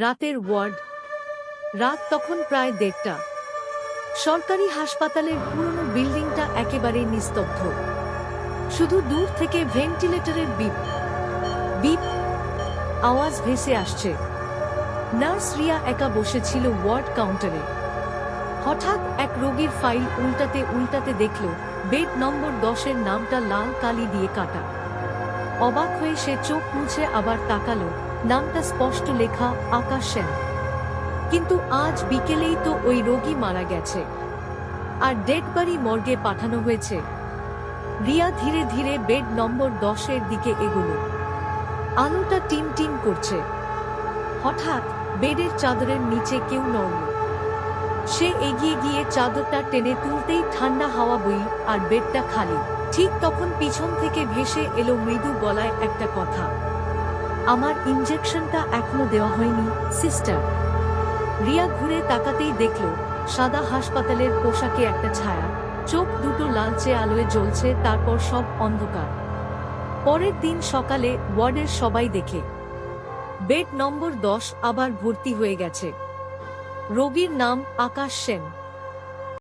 রাতের ওয়ার্ড। রাত তখন প্রায় দেড়টা। সরকারি হাসপাতালের পুরনো বিল্ডিংটা একেবারে নিস্তব্ধ। শুধু দূর থেকে ভেন্টিলেটরের বিপ। বিপ। আওয়াজ ভেসে আসছে। নার্স রিয়া একা বসেছিল ওয়ার্ড কাউন্টারে। হঠাৎ এক রোগীর ফাইল উল্টাতে উল্টাতে দেখল, বেড নম্বর দশের নামটা লাল কালি দিয়ে কাটা। অবাক হয়ে সে চোখ মুছে আবার তাকালো। নামটা স্পষ্ট লেখা আকাশ সেন কিন্তু আজ বিকেলেই তো ওই রোগী মারা গেছে। আর ডেড বাড়ি মর্গে পাঠানো হয়েছে। রিয়া ধীরে ধীরে বেড নম্বর দশের দিকে এগোলো। আলোটা টিম টিম করছে। হঠাৎ বেডের চাদরের নিচে কেউ নড়ল। সে এগিয়ে গিয়ে চাদরটা টেনে তুলতেই ঠান্ডা হাওয়া বই আর বেডটা খালি। ঠিক তখন পিছন থেকে ভেসে এলো মৃদু গলায় একটা কথা। আমার ইঞ্জেকশনটা এখনও দেওয়া হয়নি সিস্টার রিয়া ঘুরে তাকাতেই দেখল, সাদা হাসপাতালের পোশাকে একটা ছায়া। চোখ দুটো লালচে আলোয় জ্বলছে, তারপর সব অন্ধকার। পরের দিন সকালে ওয়ার্ডের সবাই দেখে। বেড নম্বর দশ আবার ভর্তি হয়ে গেছে। রোগীর নাম আকাশ সেন।